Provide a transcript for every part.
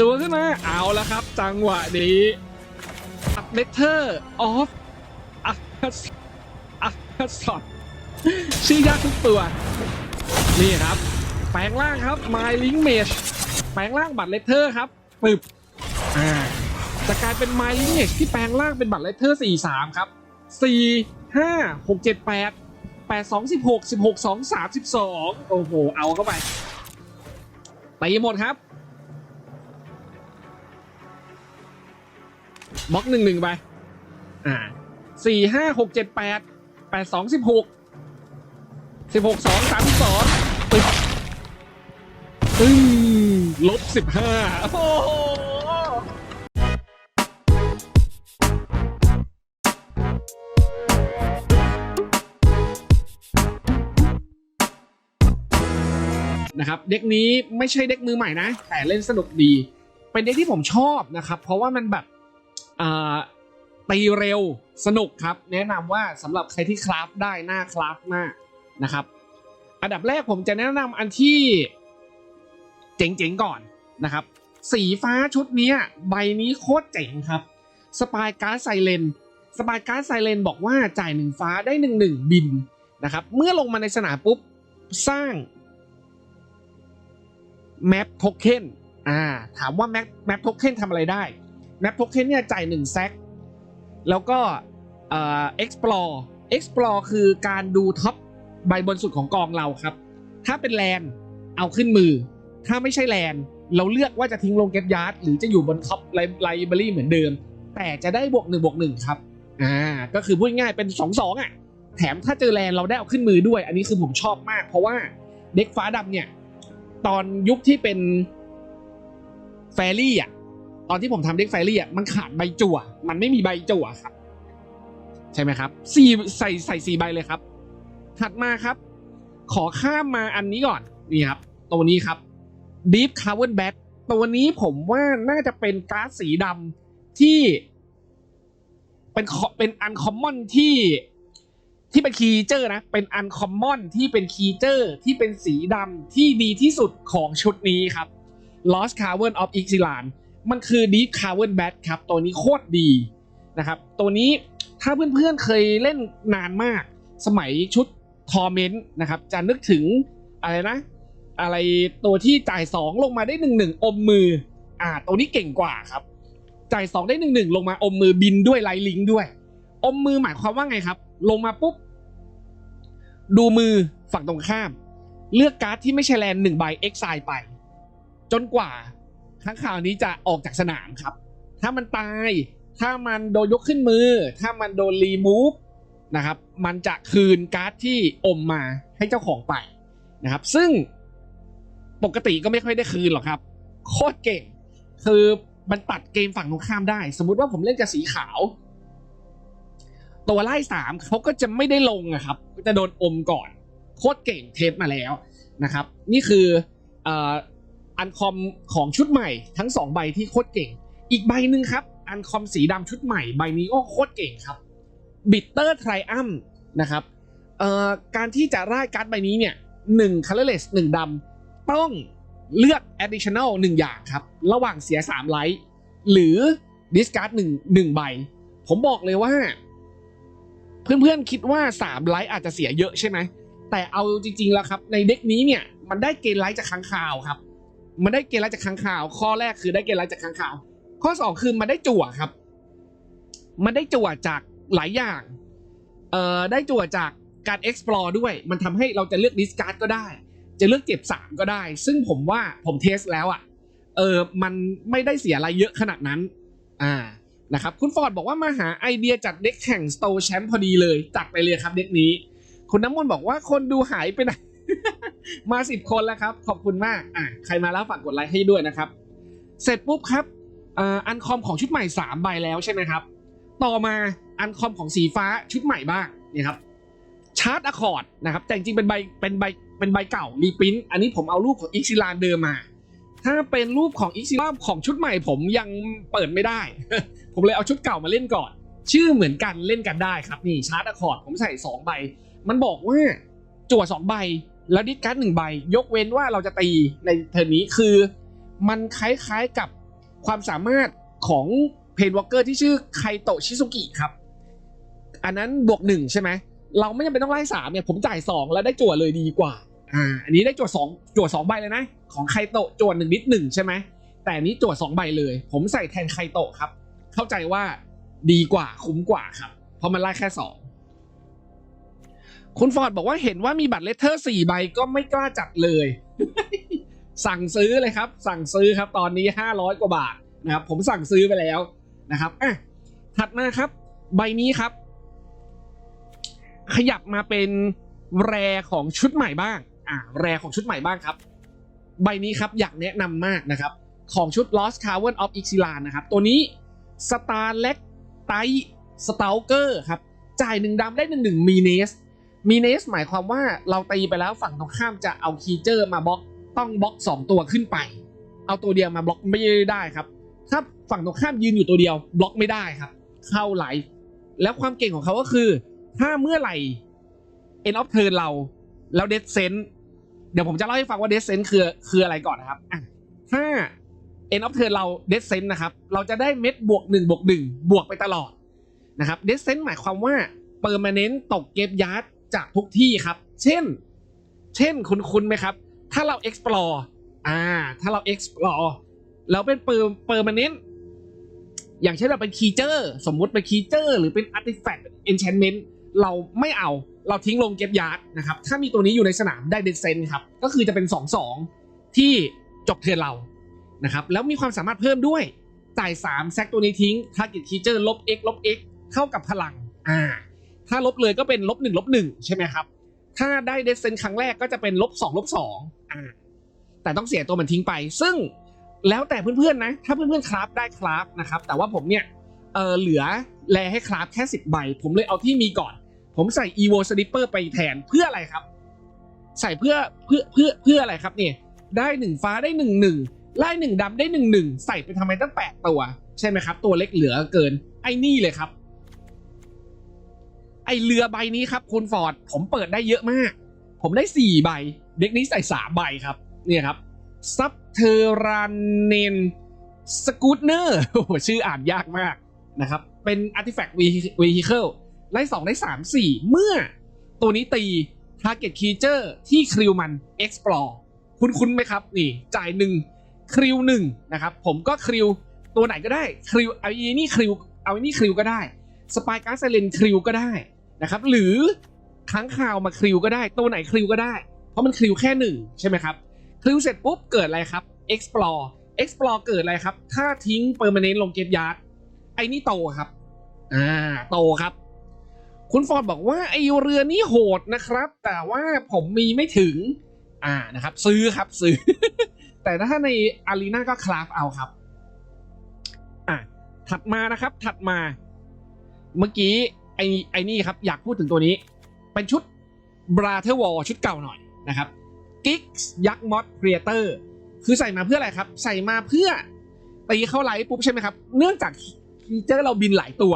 จัวขึ้นมา เอาแล้วครับ จังหวะนี้อัพเลเทอร์ออฟอัพอัพสอดชื่อยากทุกตัว นี่ครับ แปลงร่างครับ My Link Mage แปลงร่างบัตรเลเทอร์ครับปึบอ่าจะกลายเป็น My Link Mage ที่แปลงร่างเป็นบัตรเลเทอร์43 ครับ 4 5 6 7 8 8 2 16 16 2 32 โอ้โห เอาเข้าไปตีหมดครับ บล็อกหนึ่งหนึ่งไป อ่าสี่ห้าหกเจ็ดแปดแปดสองสิบหกสิบหกสองสามสองตึ๊บตึ้งลบสิบห้าโอ้โหนะครับเด็กนี้ไม่ใช่เด็กมือใหม่นะ แต่เล่นสนุกดี เป็นเด็กที่ผมชอบนะครับ เพราะว่ามันแบบอ่า ตีเร็วสนุกครับ แนะนำว่าสำหรับใครที่คราฟได้หน่าคราฟมากนะครับ อันดับแรกผมจะแนะนำอันที่เจ๋งๆก่อนนะครับ สีฟ้าชุดนี้ใบนี้โคตรเจ๋งครับสปายการ์ดไซเลนสปายการ์ดไซเลนบอกว่าจ่ายหนึ่งฟ้าได้หนึ่งหนึ่งบินนะครับ เมื่อลงมาในสนามปุ๊บ สร้างแมปโทเค็นอ่าถามว่าแมปแมปโทเค็นทำอะไรได้ แมปโทเค็นเนี่ยจ่ายหนึ่งแซกแล้วก็เอ่อ explore explore คือการดูท็อปใบบนสุดของกองเราครับ ถ้าเป็นแลนเอาขึ้นมือ ถ้าไม่ใช่แลนเราเลือกว่าจะทิ้งลงเก็ตยาร์ดหรือจะอยู่บนท็อปไลบรารีเหมือนเดิม แต่จะได้บวกหนึ่งบวกหนึ่งครับอ่าก็คือพูดง่ายเป็นสองสองอะแถมถ้าเจอแลนเราได้เอาขึ้นมือด้วย อันนี้คือผมชอบมาก เพราะว่าเด็กฟ้าดำเนี่ย ตอนยุคที่เป็นแฟรี่อะ ตอนที่ผมทำเด็กแฟรี่อะมันขาดใบจั่ว มันไม่มีใบจั่วครับ ใช่ไหมครับสี่ใส่ใส่สี่ใบเลยครับ ถัดมาครับ ขอข้ามมาอันนี้ก่อนนี่ครับ ตัวนี้ครับ Deep Cover Bat ตัวนี้ผมว่าน่าจะเป็นก๊าร์ดสีดำที่ เป็นเป็นอันคอมมอนที่ที่เป็นคีเจอร์นะ เป็นอันคอมมอนที่เป็นคีเจอร์ที่เป็นสีดำที่ดีที่สุดของชุดนี้ครับ Lost Cavern of Ixalan มันคือ Deep Cavern Bat ครับ ตัวนี้โคตรดีนะครับ ตัวนี้ถ้าเพื่อนๆเคยเล่นนานมาก สมัยชุดทอร์เมนต์นะครับ จะนึกถึงอะไรนะ อะไรตัวที่จ่าย 2 ลงมาได้ 1 1 อมมือ อ่า ตัวนี้เก่งกว่าครับ จ่าย 2 ได้ 1 1 ลงมาอมมือบินด้วยไลลิงด้วย อมมือหมายความว่าไงครับ ลงมาปุ๊บ ดูมือฝั่งตรงข้าม เลือกการ์ดที่ไม่ใช่แลนหนึ่งใบเอ็กไซไป จนกว่า ข้างข่าวนี้จะออกจากสนามครับ ถ้ามันตาย ถ้ามันโดนยกขึ้นมือ ถ้ามันโดนรีมูฟนะครับ มันจะคืนการ์ดที่อมมาให้เจ้าของไปนะครับ ซึ่งปกติก็ไม่ค่อยได้คืนหรอกครับ โคตรเก่ง คือมันตัดเกมฝั่งตรงข้ามได้ สมมุติว่าผมเล่นกับสีขาว ตัวไล่สามเขาก็จะไม่ได้ลงอะครับ จะโดนอมก่อน โคตรเก่งเทสมาแล้วนะครับ นี่คืออ อันคอมของชุดใหม่ทั้งสองใบที่โคตรเก่ง อีกใบหนึ่งครับ อันคอมสีดำชุดใหม่ใบนี้ก็โคตรเก่งครับบิตเตอร์ไทรอัมนะครับการที่จะร่ายการ์ดใบนี้เนี่ยหนึ่งคัลเลเลสหนึ่งดำต้องเลือก additional หนึ่งอย่างครับ ระหว่างเสียสามไลท์หรือ discard หนึ่งหนึ่งใบ ผมบอกเลยว่า เพื่อนๆคิดว่า 3 ไลท์อาจจะเสียเยอะใช่ไหม แต่เอาจริงๆแล้วครับ ในเด็กนี้เนี่ย มันได้เกณฑ์ไลท์จากค้างคาวครับ มันได้เกณฑ์ไลท์จากค้างคาว ข้อแรกคือได้เกณฑ์ไลท์จากค้างคาว ข้อสองคือมันได้จั่วครับ มันได้จั่วจากหลายอย่าง เอ่อได้จั่วจากการ explore ด้วย มันทำให้เราจะเลือก discard ก็ได้ จะเลือกเก็บสามก็ได้ ซึ่งผมว่าผมเทสแล้วอะ่ะ เออมันไม่ได้เสียอะไรเยอะขนาดนั้น อ่า นะครับ คุณฟอร์ดบอกว่ามาหาไอเดียจัดเด็กแข่งสโตแชมป์พอดีเลย จัดไปเลยครับเด็กนี้ คุณน้ำมนต์บอกว่าคนดูหายไปไหน มาสิบคนแล้วครับ ขอบคุณมากอะใครมาแล้วฝากกดไลค์ให้ด้วยนะครับ เสร็จปุ๊บครับอันคอมของชุดใหม่สามใบแล้วใช่ไหมครับ ต่อมาอันคอมของสีฟ้าชุดใหม่บ้างนี่ครับชาร์ตอะคอร์ดนะครับ แต่จริงเป็นใบเป็นใบเป็นใบเก่ารีปรินต์อันนี้ผมเอารูปของอิกซิลานเดิมมา ถ้าเป็นรูปของอิกซิลานของชุดใหม่ผมยังเปิดไม่ได้ ผมเลยเอาชุดเก่ามาเล่นก่อน ชื่อเหมือนกันเล่นกันได้ครับนี่ชาร์ตอะคอร์ดผมใส่สองใบ มันบอกว่าจั่วสองใบ แล้วดิสการ์ดหนึ่งใบ ยกเว้นว่าเราจะตีในเทอร์นนี้คือ มันคล้ายๆกับความสามารถของเพนวอลเกอร์ที่ชื่อไคโตชิซุกิครับ อันนั้นบวกหนึ่งใช่ไหม เราไม่จำเป็นต้องไล่สามเนี่ย ผมจ่ายสองแล้วได้จั่วเลยดีกว่า อ่า อันนี้ได้จั่วสองจั่วสองใบเลยนะ ของไคโตจั่วหนึ่งนิดหนึ่งใช่ไหม แต่นนี้จั่วสองใบเลย ผมใส่แทนไคโตครับ เข้าใจว่าดีกว่าคุ้มกว่าครับ เพราะมันไล่แค่สอง คุณฟอร์ดบอกว่าเห็นว่ามีบัตรเลตเทอร์สี่ใบก็ไม่กล้าจัดเลย สั่งซื้อเลยครับ สั่งซื้อครับตอนนี้ห้าร้อยกว่าบาทนะครับ ผมสั่งซื้อไปแล้วนะครับอะถัดมาครับ ใบนี้ครับ ขยับมาเป็นแรของชุดใหม่บ้าง อะแรของชุดใหม่บ้างครับ ใบนี้ครับอยากแนะนำมากนะครับ ของชุด Lost Cavern of Ixalan นะครับ ตัวนี้ Star l e c t i Stalker ครับ จ่ายหนึ่งดำได้หนึ่งหนึ่งมีเนส มีเนสหมายความว่าเราตีไปแล้วฝั่งตรงข้ามจะเอาคีเจอร์มาบล็อกต้องบล็อกสองตัวขึ้นไป เอาตัวเดียวมาบล็อกไม่ได้ครับ ถ้าฝั่งตรงข้ามยืนอยู่ตัวเดียวบล็อกไม่ได้ครับ เข้าไหล แล้วความเก่งของเขาก็คือ ถ้าเมื่อไหร่ end of turn เราแล้ว dead sense เดี๋ยวผมจะเล่าให้ฟังว่า dead sense คือคืออะไรก่อนนะครับถ้า end of turn เรา dead sense นะครับ เราจะได้เม็ดบวกหนึ่งบวกหนึ่งบวกไปตลอดนะครับ dead sense หมายความว่า permanent ตกเก็บยาร์ด จากทุกที่ครับ เช่น เช่นคุณคุณไหมครับ ถ้าเรา explore อ่า ถ้าเรา explore เราเป็น per permanent อย่างเช่นเราเป็น creature สมมุติเป็น creature หรือเป็น artifact enchantment เราไม่เอาเราทิ้งลงเก็บยาร์ดนะครับถ้ามีตัวนี้อยู่ในสนามได้เดซเซนครับ ก็คือจะเป็น 2-2 ที่จบเทิร์นเรานะครับแล้วมีความสามารถเพิ่มด้วยจ่าย3แซกตัวนี้ทิ้ง target creature ลบ x ลบ x เท่ากับพลังอ่า ถ้าลบเลยก็เป็นลบ1ลบ1ใช่ไหมครับ ถ้าได้เดซเซนครั้งแรกก็จะเป็นลบ2ลบ2อ่าแต่ต้องเสียตัวมันทิ้งไป ซึ่งแล้วแต่เพื่อนๆนะ ถ้าเพื่อนๆคราฟได้คราฟนะครับ แต่ว่าผมเนี่ยเออเหลือแลให้คราฟแค่10ใบ ผมเลยเอาที่มีก่อน ผมใส่ evo slipper ไปแทนเพื่ออะไรครับ ใส่เพื่อเพื่อเพื่อเพื่ออะไรครับเนี่ยได้หนึ่งฟ้าได้หนึ่งหนึ่งไล่หนึ่งดำได้หนึ่งหนึ่งใส่ไปทำไมตั้งแปดตัว ใช่ไหมครับ ตัวเล็กเหลือเกินไอ้นี่เลยครับ ไอเรือใบนี้ครับคุณฟอร์ดผมเปิดได้เยอะมาก ผมได้สี่ใบ เด็กนี้ใส่สามใบครับ เนี่ยครับซับเทอร์รานเนนสกูตเนอร์โอ้ชื่ออ่านยากมากนะครับ เป็น artifact vehicle ไล่สองได้สามสี่เมื่อตัวนี้ตี target creature ที่คริวมัน explore คุณคุ้นไหมครับ นี่ จ่ายหนึ่งคริวหนึ่งนะครับ ผมก็คริวตัวไหนก็ได้คริวเอาอีนี่คริวเอาอีนี่คริวก็ได้สปายการ์ดไซเลนคริวก็ได้ นะครับ หรือค้างคาวมาคริวก็ได้ ตัวไหนคริวก็ได้ เพราะมันคริวแค่หนึ่งใช่ไหมครับ คริวเสร็จปุ๊บเกิดอะไรครับ explore explore เกิดอะไรครับ ถ้าทิ้ง permanent ลงเก็บยาร์ดไอ้นี่โตครับ อ่า โตครับ คุณฟอร์ดบอกว่าไอเรือนี้โหดนะครับ แต่ว่าผมมีไม่ถึง อ่า นะครับ ซื้อครับซื้อ แต่ถ้าในอารีนาก็คราฟเอาครับ อะถัดมานะครับ ถัดมา เมื่อกี้ ไอไอนี่ครับอยากพูดถึงตัวนี้ เป็นชุดบราเทอร์วอลชุดเก่าหน่อยนะครับกิกยักษ์มอสเ r รีเตอร์คือใส่มาเพื่ออะไรครับ ใส่มาเพื่อตีเข้าไลท์ปุ๊บใช่ไหมครับ เนื่องจากฟีเจอร์เราบินหลายตัว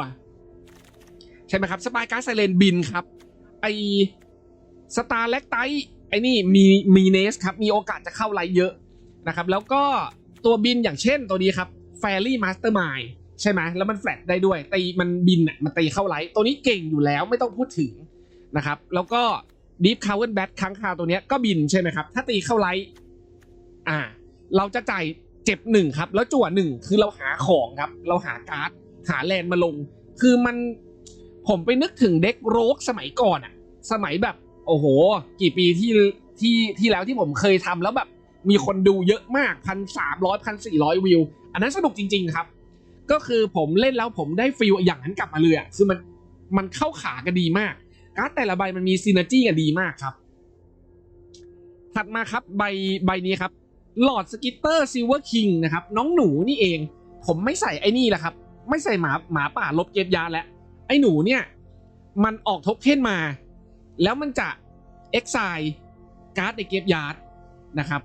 ใช่ไหมครับสปายการ์ดไซเลนบินครับ ไอสตาร์เล็กไตไอนี่มีมีเนสครับ มีโอกาสจะเข้าไลท์เยอะนะครับ แล้วก็ตัวบินอย่างเช่นตัวนี้ครับแฟรี่มาสเตอร์มาย ใช่ไหมแล้วมันแฟลตได้ด้วยตีมันบินอะมันตีเข้าไลท์ตัวนี้เก่งอยู่แล้วไม่ต้องพูดถึงนะครับ แล้วก็ดีฟคาวเวนแบทค้างคาวตัวนี้ก็บินใช่ไหมครับ ถ้าตีเข้าไลท์อ่า เราจะจ่ายเจ็บหนึ่งครับ แล้วจั่วหนึ่งคือเราหาของครับ เราหาการ์ดหาแลนด์มาลง คือมันผมไปนึกถึงเด็กโรกสมัยก่อนอะสมัยแบบ โอ้โห กี่ปีที่ที่ที่แล้วที่ผมเคยทำแล้วแบบ มีคนดูเยอะมากพันสามร้อยพันสี่ร้อยวิว อันนั้นสนุกจริง ๆ ครับ ก็คือผมเล่นแล้วผมได้ฟีลอย่างนั้นกลับมาเลยอะคือมันมันเข้าขากันดีมาก การ์ดแต่ละใบมันมีซีนาจี้กันดีมากครับ ถัดมาครับใบใบนี้ครับหลอดสกิตเตอร์ซิลเวอร์คิงนะครับ น้องหนูนี่เอง ผมไม่ใส่ไอ้นี่แหละครับ ไม่ใส่หมาหมาป่าลบเก็บยาแล้วไอ้หนูเนี่ย มันออกทบเทนมา แล้วมันจะเอ็กไซการ์ดในเก็บยาร์ดนะครับ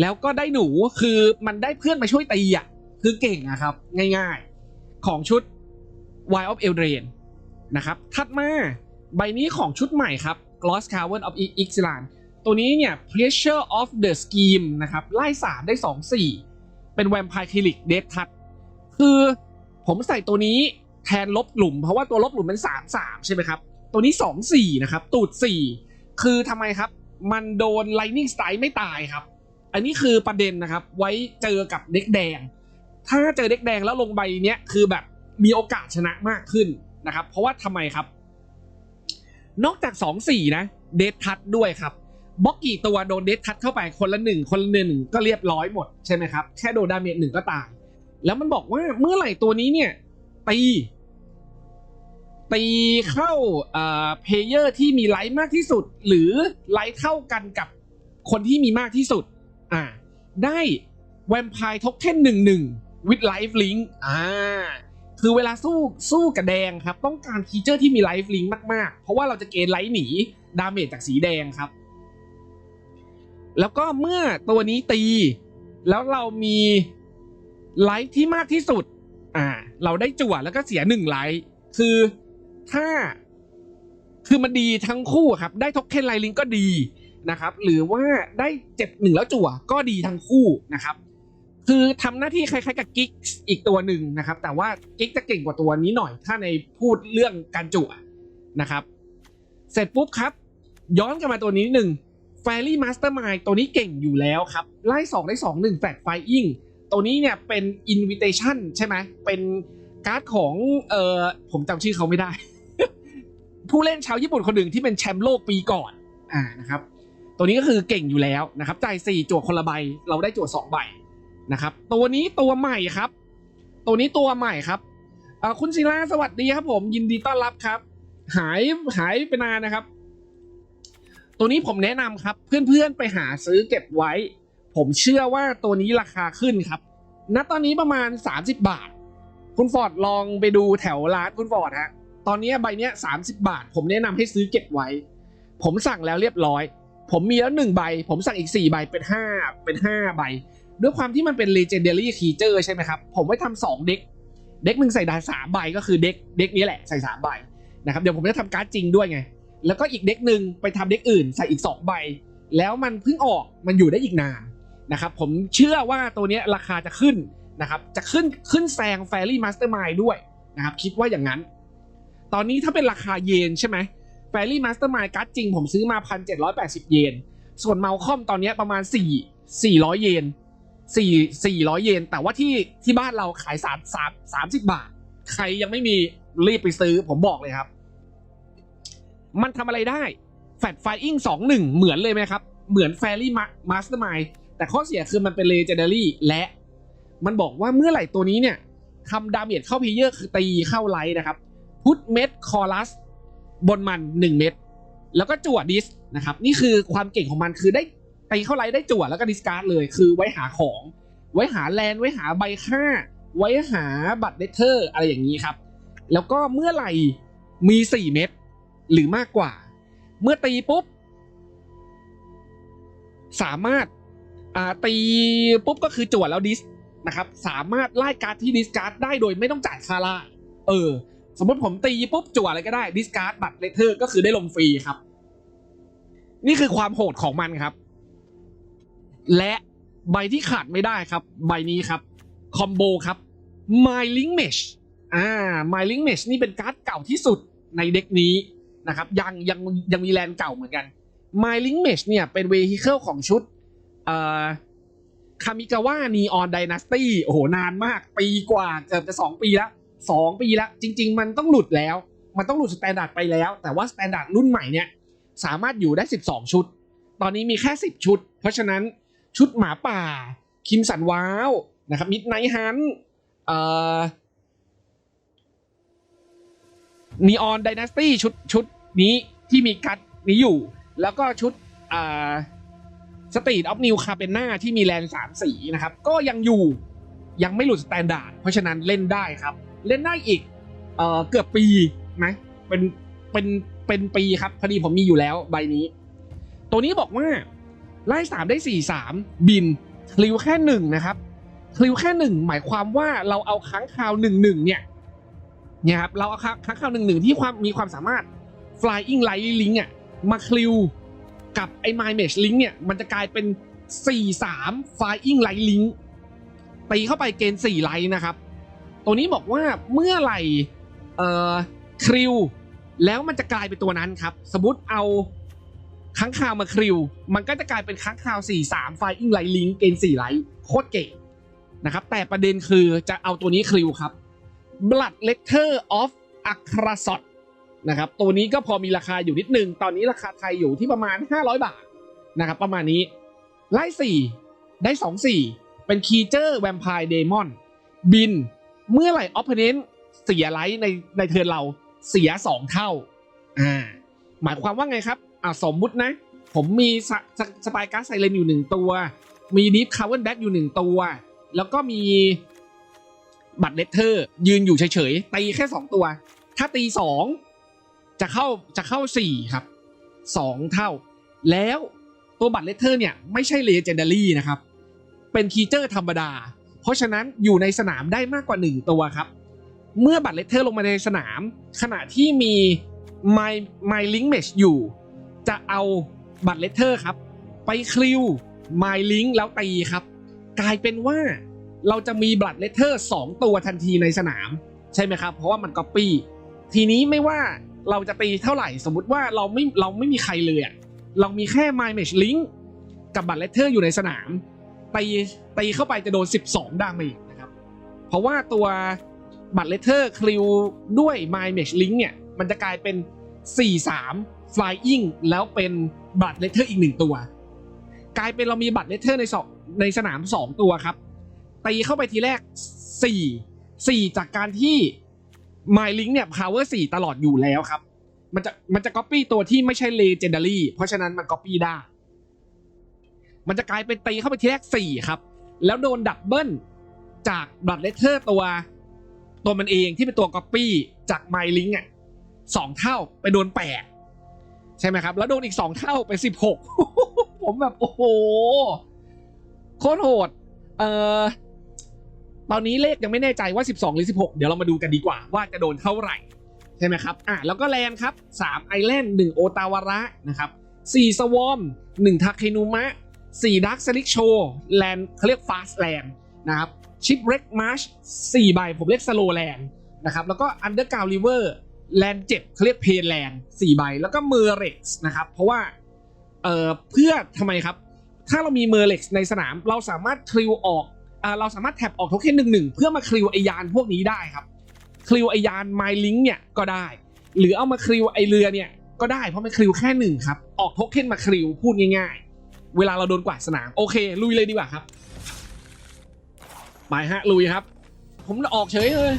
แล้วก็ได้หนูคือมันได้เพื่อนมาช่วยตีอะ คือเก่งอะครับ ง่ายๆ ของชุด Y of Eldraine นะครับ ถัดมาใบนี้ของชุดใหม่ครับ Gloss Cavern of Ixalan ตัวนี้เนี่ย Pressure of the Scheme นะครับ ไล่ 3 ได้ 2 4 เป็นแวมไพร์คิลิกเดททัดคือผมใส่ตัวนี้แทนลบหลุม เพราะว่าตัวลบหลุมมันสามสามใช่ไหมครับ ตัวนี้สองสี่นะครับ ตูดสี่คือทำไมครับ มันโดน Lightning Strike ไม่ตายครับ อันนี้คือประเด็นนะครับ ไว้เจอกับเด็กแดง ถ้าเจอเด็กแดงแล้วลงใบเนี้ยคือแบบมีโอกาสชนะมากขึ้นนะครับ เพราะว่าทำไมครับ นอกจาก 2 4 นะ เดททัดด้วยครับบล็อกกี่ตัวโดนเดททัดเข้าไปคนละหนึ่งคนละหนึ่งก็เรียบร้อยหมดใช่ไหมครับ แค่โดนดาเมจหนึ่งก็ตาย แล้วมันบอกว่าเมื่อไหร่ตัวนี้เนี่ย ตี ตีเข้าเอ่อเพลเยอร์ที่มีไลท์มากที่สุด หรือไลท์เท่ากันกับคนที่มีมากที่สุด อ่า ได้แวมไพร์ท o เ e นหนึ่งหนึ่ง วิดไลฟ์ลิงอ่าคือเวลาสู้สู้กับแดงครับ ต้องการฟีเจอร์ที่มีไลฟ์ลิงมากๆ เพราะว่าเราจะเกณฑ์ไลท์หนี ดาเมจจากสีแดงครับ แล้วก็เมื่อตัวนี้ตี แล้วเรามีไลท์ที่มากที่สุด อ่า เราได้จั่วแล้วก็เสียหนึ่งไลท์คือถ้าคือมันดีทั้งคู่ครับ ได้ท็อกเค็นไลท์ลิงก็ดีนะครับ หรือว่าได้เจ็บหนึ่งแล้วจั่วก็ดีทั้งคู่นะครับ คือทำหน้าที่คล้ายๆกับกิ๊กอีกตัวหนึ่งนะครับ แต่ว่ากิ๊กจะเก่งกว่าตัวนี้หน่อย ถ้าในพูดเรื่องการจั่วนะครับ เสร็จปุ๊บครับ ย้อนกลับมาตัวนี้หนึ่ง Fairy Mastermind ตัวนี้เก่งอยู่แล้วครับ ไล่2ได้2 1แฟลกไฟอิงตัวนี้เนี่ยเป็น Invitation ใช่ไหมเป็นการ์ดของเออผมจำชื่อเขาไม่ได้ ผู้เล่นชาวญี่ปุ่นคนหนึ่งที่เป็นแชมป์โลกปีก่อนอ่านะครับ ตัวนี้ก็คือเก่งอยู่แล้วนะครับจ่ายสี่จั่วคนละใบเราได้จั่วสองใบ นะครับ ตัวนี้ตัวใหม่ครับ ตัวนี้ตัวใหม่ครับคุณศิลาสวัสดีครับ ผมยินดีต้อนรับครับ หายหายไปนานนะครับ ตัวนี้ผมแนะนำครับ เพื่อนๆไปหาซื้อเก็บไว้ ผมเชื่อว่าตัวนี้ราคาขึ้นครับณตอนนี้ประมาณ 30 บาท คุณฟอร์ดลองไปดูแถวร้านคุณฟอร์ดฮะตอนนี้ใบเนี้ย30บาท ผมแนะนำให้ซื้อเก็บไว้ ผมสั่งแล้วเรียบร้อย ผมมีแล้วหนึ่งใบ ผมสั่งอีก4ใบเป็น5เป็น5ใบ ด้วยความที่มันเป็น legendary creature ใช่ไหมครับ ผมไว้ทำสองเด็ก เด็กหนึ่งใส่ด้สามใบก็คือเด็กเด็กนี้แหละใส่สามใบนะครับเดี๋ยวผมจะทำการ์ดจริงด้วยไง แล้วก็อีกเด็กหนึ่งไปทำเด็กอื่นใส่อีก2ใบ แล้วมันเพิ่งออกมันอยู่ได้อีกนานนะครับผมเชื่อว่าตัวนี้ราคาจะขึ้นนะครับจะขึ้นขึ้นแซง Fairy Mastermind ด้วยนะครับคิดว่าอย่างนั้น ตอนนี้ถ้าเป็นราคาเยนใช่ไหม Fairy Mastermind การ์ดจริงผมซื้อมา 1,780 เยน ส่วนเมาคอมตอนนี้ประมาณ 4 400 เยน 4 400เยน แต่ว่าที่ที่บ้านเราขาย3 3 30บบาท ใครยังไม่มีรีบไปซื้อผมบอกเลยครับ มันทำอะไรได้แฟตไฟอิงสองหนึ่งเหมือนเลยไหมครับ เหมือนแฟรี่มาสเตอร์มายแต่ข้อเสียคือมันเป็นเลเจนดารี่และมันบอกว่าเมื่อไหร่ตัวนี้เนี่ยทำดาเมจเข้าพลเยอร์คือตีเข้าไลท์นะครับ พุทเม็ดคอรัสบนมัน 1 เม็ดแล้วก็จั่วดิสนะครับ นี่คือความเก่งของมันคือได้ ตีเข้าไลท์ได้จั่วแล้วก็ดิสการ์ดเลย คือไว้หาของ ไว้หาแลนด์ไว้หาใบค่า ไว้หาบัตรเดเทอร์อะไรอย่างนี้ครับ แล้วก็เมื่อไหร่มี 4 เม็ดหรือมากกว่า เมื่อตีปุ๊บ สามารถอ่าตีปุ๊บก็คือจั่วแล้วดิสนะครับ สามารถไล่การ์ดที่ดิสการ์ดได้โดยไม่ต้องจ่ายค่าล่าเออ สมมติผมตีปุ๊บจั่วอะไรก็ได้ดิสการ์ดบัตรเลเทอร์ก็คือได้ลงฟรีครับ นี่คือความโหดของมันครับ และใบที่ขาดไม่ได้ครับ ใบนี้ครับ คอมโบครับ My Link Mesh อ่า My Link Mesh นี่เป็นการ์ดเก่าที่สุดในเด็กนี้นะครับ ยังยังยังมีแลนด์เก่าเหมือนกัน My Link Mesh เนี่ยเป็นเวฮิเคิลของชุดเอ่อคามิกาวะนีออนไดนาสตี้โอ้โห นานมาก ปีกว่าเกือบจะสองปีล้วสองปีล้วจริง ๆ มันต้องหลุดแล้ว มันต้องหลุดสแตนดาร์ดไปแล้ว แต่ว่าสแตนดาร์ดรุ่นใหม่เนี่ย สามารถอยู่ได้ 12 ชุด ตอนนี้มีแค่ 10 ชุด เพราะฉะนั้น ชุดหมาป่า คิมสันว้าวนะครับมิดไนท์ฮันเออนีออนไดนาสตี้ชุดชุดนี้ที่มีกัดนี้อยู่ แล้วก็ชุดอ่าสตรีทออฟนิวคาเปน่าที่มีแลนด์สามสีนะครับ ก็ยังอยู่ยังไม่หลุดสแตนดาร์ดเพราะฉะนั้นเล่นได้ครับ เล่นได้อีกเออเกือบปีนะเป็นเป็นเป็นปีครับพอดีผมมีอยู่แล้วใบนี้ ตัวนี้บอกว่า ไล่สามได้สี่สามบินคลิวแค่หนึ่งนะครับคลิวแค่หนึ่งหมายความว่าเราเอาค้างคาวหนึ่งหนึ่งเนี่ยเนี่ยครับเราเอาค้างค้างคาวหนึ่งหนึ่งที่ความมีความสามารถ flying light link อะมาคลิวกับไอ้ my mesh link เนี่ยมันจะกลายเป็นสี่สาม flying light link ตีเข้าไปเกณฑ์สี่ไลท์นะครับ ตัวนี้บอกว่าเมื่อไหร่เอ่อคริวแล้วมันจะกลายเป็นตัวนั้นครับ สมมติเอา ค้างคาวมาคริว มันก็จะกลายเป็นค้างคาว 4 3 ไฟอิงไลลิงเกณฑ์4ไลท์โคตรเก๋นะครับ แต่ประเด็นคือจะเอาตัวนี้คริวครับ Blood Letter of a c r a s o t นะครับ ตัวนี้ก็พอมีราคาอยู่นิดนึง ตอนนี้ราคาไทยอยู่ที่ประมาณ 500 บาทนะครับ ประมาณนี้ ไล่ 4 ได้ 2 4 เป็นคีเจอร์แวมไพร์เดมอนบิน เมื่อไหร่ออ p เ o น e n t เสียไลท์ในในเทิร์นเราเสีย 2 เท่า อ่า หมายความว่าไงครับ อ่าสมมุตินะ ผมมีสสสปายการ์ดไซเลนอยู่หนึ่งตัว มีดิฟคาร์เวนแบ็กอยู่หนึ่งตัว แล้วก็มีบัตรเลตเทอร์ยืนอยู่เฉยๆตีแค่2ตัว ถ้าตี2จะเข้าจะเข้า4ครับ2เท่า แล้วตัวบัตรเลตเทอร์เนี่ยไม่ใช่เลเจนดารี่นะครับ เป็นคีเจอร์ธรรมดา เพราะฉะนั้นอยู่ในสนามได้มากกว่า1ตัวครับ เมื่อบัตรเลตเทอร์ลงมาในสนาม ขณะที่มี My My Link Mesh อยู่ จะเอาบัตรเลตเทอร์ครับ ไปคลิว My Link แล้วตีครับ กลายเป็นว่าเราจะมีบัตรเลตเทอร์2ตัวทันทีในสนาม ใช่ไหมครับ เพราะว่ามันก๊อปปี้ทีนี้ไม่ว่าเราจะตีเท่าไหร่สมมติว่าเราไม่เราไม่มีใครเลยอะเรามีแค่ My Mesh Link กับบัตรเลตเทอร์อยู่ในสนามตีตีเข้าไปจะโดน 12 ดาเมจนะครับเพราะว่าตัวบัตรเลเทอร์คลิวด้วย My Mesh Link เนี่ยมันจะกลายเป็น 4-3 Flying แล้วเป็นบัตรเลเทอร์อีกหนึ่งตัว กลายเป็นเรามีบัตรเลเทอร์ในสองในสนาม2ตัวครับ ตีเข้าไปทีแรก4 4จากการที่ My Link เนี่ย power 4ตลอดอยู่แล้วครับ มันจะมันจะ copy ตัวที่ไม่ใช่ legendary เพราะฉะนั้นมัน copy ได้ มันจะกลายเป็นตีเข้าไปทีแรก4ครับ แล้วโดนดับเบิลจากบัตรเลเทอร์ตัวตัวมันเองที่เป็นตัวก๊อปปี้จากไมลิงอะสองเท่าไปโดนแปด ใช่ไหมครับ แล้วโดนอีกสองเท่าไปสิบหกผมแบบโอ้โห โคตรโหด เอ่อ ตอนนี้เลขยังไม่แน่ใจว่า 12 หรือ 16 เดี๋ยวเรามาดูกันดีกว่าว่าจะโดนเท่าไหร่ ใช่ไหมครับ อะ แล้วก็แลนด์ครับ 3 ไอแลนด์1โอตาวาระนะครับ4สวอม1ทาเคนุมะ4ดักสลิกโชแลนด์เขาเรียกฟาสแลนด์นะครับชิปเร็กมาร์ช4ใบผมเรียกสโลแลนด์นะครับแล้วก็อันเดอร์กาวริเวอร์ แลนเจ็เขาเรียกเพนแลนด์4ใบแล้วก็เมอร์เร็กซ์นะครับ เพราะว่าเอ่อเพื่อทำไมครับ ถ้าเรามีเมอร์เร็กซ์ในสนามเราสามารถคลิวออกอ่าเราสามารถแท็บออกโทเค็นหนึ่งหนึ่งเพื่อมาคลิวไอยานพวกนี้ได้ครับคลิวไอยานไมลิงเนี่ยก็ได้ หรือเอามาคลิวไอเรือเนี่ยก็ได้เพราะมันคลิวแค่หนึ่งครับ ออกโทเค็นมาคลิวพูดง่าย ๆ เวลาเราโดนกวาดสนามโอเค ลุยเลยดีกว่าครับไปฮะลุยครับ ผมออกเฉยเลย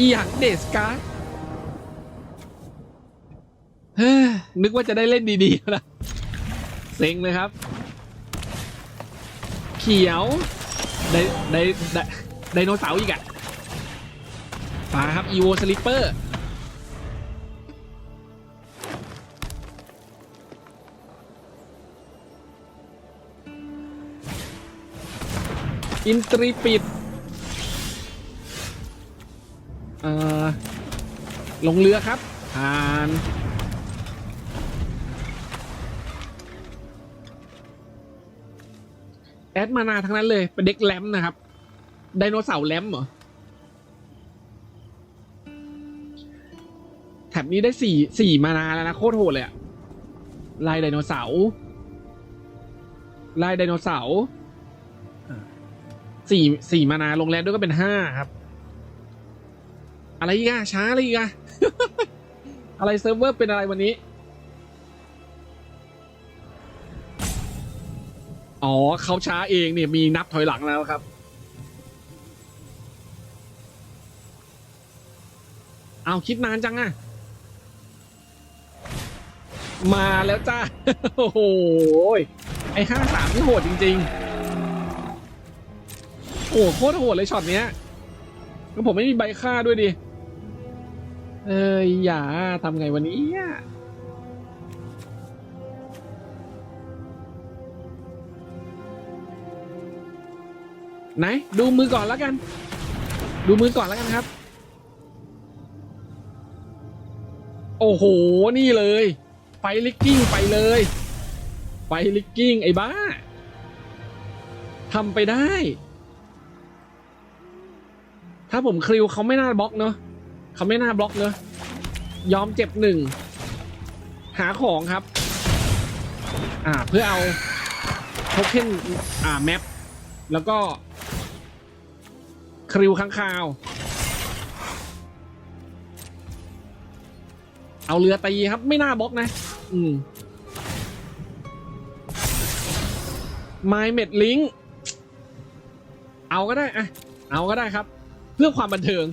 อีหยังเดสกาเฮ้ยนึกว่าจะได้เล่นดีๆแล้วนะเซ็งเลยครับ เขียว ไดไดไดไดโนเสาร์อีกอะมาครับอีโวสลิปเปอร์อินตรีปิด เอ่อลงเรือครับ ผ่าน แอดมานาทั้งนั้นเลย เป็นเด็กแรมนะครับ ไดโนเสาร์แรมเหรอ แถบนี้ได้สี่สี่มานาแล้วนะ โคตรโหดเลยอะลายไดโนเสาร์ลายไดโนเสาร์สี่สี่มานาลงแรมด้วยก็เป็นห้าครับ อะไรอีกอะช้าอะไรอีกอะอะไรเซิร์ฟเวอร์เป็นอะไรวันนี้ อ๋อเขาช้าเองเนี่ยมีนับถอยหลังแล้วครับเอาคิดนานจังอะมาแล้วจ้า โอ้โห ไอ้ห้าสามที่โหดจริง ๆ โอ้โหโคตรโหดเลยช็อตเนี้ยแล้วผมไม่มีใบค่าด้วยดิ เอ้ยอย่าทำไงวันนี้ไหน ดูมือก่อนแล้วกัน ดูมือก่อนแล้วกันครับ โอ้โห นี่เลย ไฟลิกกิ้งไปเลย ไฟลิกกิ้งไอ้บ้าทำไปได้ ถ้าผมคริวเขาไม่น่าบล็อกเนอะ เขาไม่น่าบล็อกเนอะยอมเจ็บหนึ่งหาของครับ อ่าเพื่อเอาโทเค็นอ่าแมปแล้วก็คริวข้างคาว เอาเรือตีครับไม่น่าบล็อกนะ อืม My m e d Link เอาก็ได้อะเอาก็ได้ครับ เพื่อความบันเทิง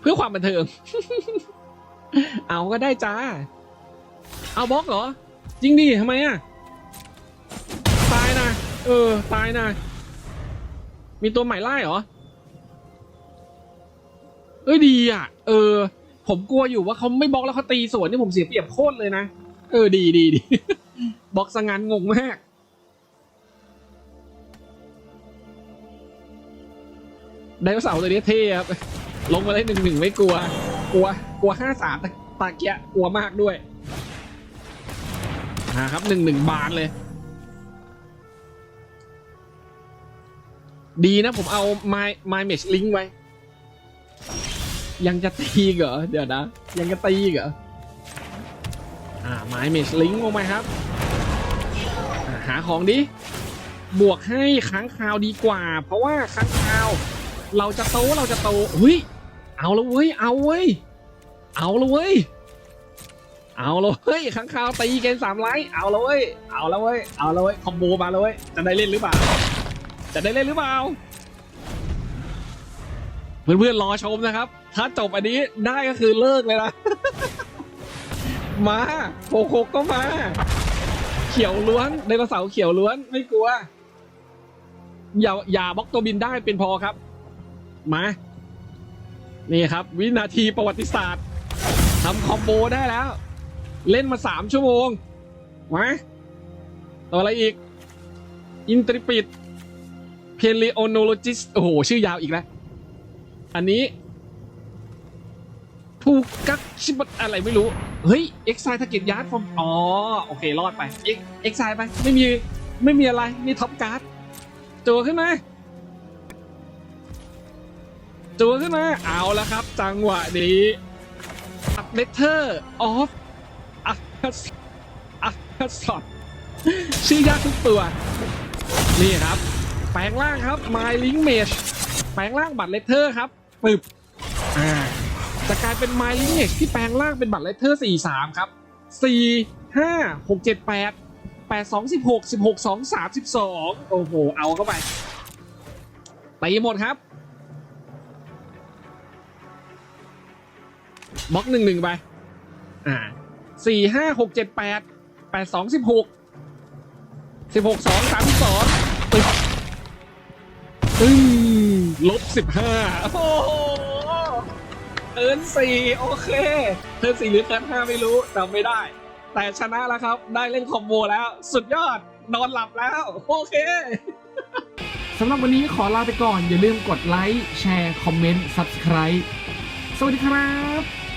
เพื่อความบันเทิง เอาก็ได้จ้า เอาบล็อกเหรอ จริงดิทำไมอะ ตายนะ เออ ตายนะ มีตัวใหม่ไล่เหรอ เอ้ยดีอะ เออ ผมกลัวอยู่ว่าเขาไม่บล็อกแล้วเขาตีสวนนี่ผมเสียเปรียบโคตรเลยนะ เออดีดีดีบล็อกสงันงงมากไดโนเสาร์ตัวนี้เท่ครับ ลงมาได้หนึ่งหนึ่งไม่กลัว กลัว กลัวห้าสามตาเกียกลัวมากด้วยนะครับหนึ่งหนึ่งบานเลย ดีนะผมเอา my my mesh link ไว้ ยังจะตีเหรอ เดี๋ยวนะ ยังจะตีเหรอ อ่า my mesh link ลงไปครับ หาของดิ บวกให้ค้างคาวดีกว่า เพราะว่าค้างคาว เราจะโตเราจะโตเฮ้ยเอาละเว้ยเอาเว้ยเอาละเว้ยเอาละเว้ยค้างคาวตีเกณฑ์สามไลท์เอาละเว้ยเอาละเว้ยเอาละเว้ยคอมโบมาละเว้ยจะได้เล่นหรือเปล่าจะได้เล่นหรือเปล่าเพื่อนๆรอชมนะครับ ถ้าจบอันนี้ได้ก็คือเลิกเลยนะมาโคโคก็มา เขียวล้วนไดโนเสาร์เขียวล้วนไม่กลัวอย่าอย่าบล็อกตัวบินได้เป็นพอครับ มานี่ครับ วินาทีประวัติศาสตร์ทำคอมโบได้แล้ว เล่นมาสามชั่วโมงมาตัวอะไรอีก อินทริปิดเพลีโอโนโลจิสโอ้โห ชื่อยาวอีกแล้ว อันนี้ทูกกักชิบอะไรไม่รู้ เฮ้ย เอ็กไซทาเก็ตยาร์ดฟอมอ๋อ โอเค รอดไป เอ็กเอ็กไซไป ไม่มี ไม่มีอะไรมีท็อปการ์ดจัวขึ้นมา จัวขึ้นมา เอาแล้วครับ จังหวะนี้อัพเลเทอร์ออฟอัพอัพสอดชื่อยากทุกตัว นี่ครับ แปลงร่างครับ My Link Mage แปลงร่างบัตรเลเทอร์ครับปึบอ่าจะกลายเป็น My Link Mage ที่แปลงร่างเป็นบัตรเลเทอร์43ครับ4 5 6 7 8 8 2 16 16 2 3 12โอ้โห เอาเข้าไปตีหมดครับ บล็อกหนึ่งหนึ่งไป อ่าสี่ห้าหกเจ็ดแปดแปดสองสิบหกสิบหกสองสามสองตึ๊บตึ้งลบสิบห้าโอ้โหเทิร์นสี่โอเคเทิร์นสี่หรือเทิร์นห้าไม่รู้จำไม่ได้ แต่ชนะแล้วครับ ได้เล่นคอมโบแล้ว สุดยอด นอนหลับแล้ว โอเคสำหรับวันนี้ขอลาไปก่อน อย่าลืมกดไลค์ แชร์ คอมเมนต์ Subscribe สวัสดีครับ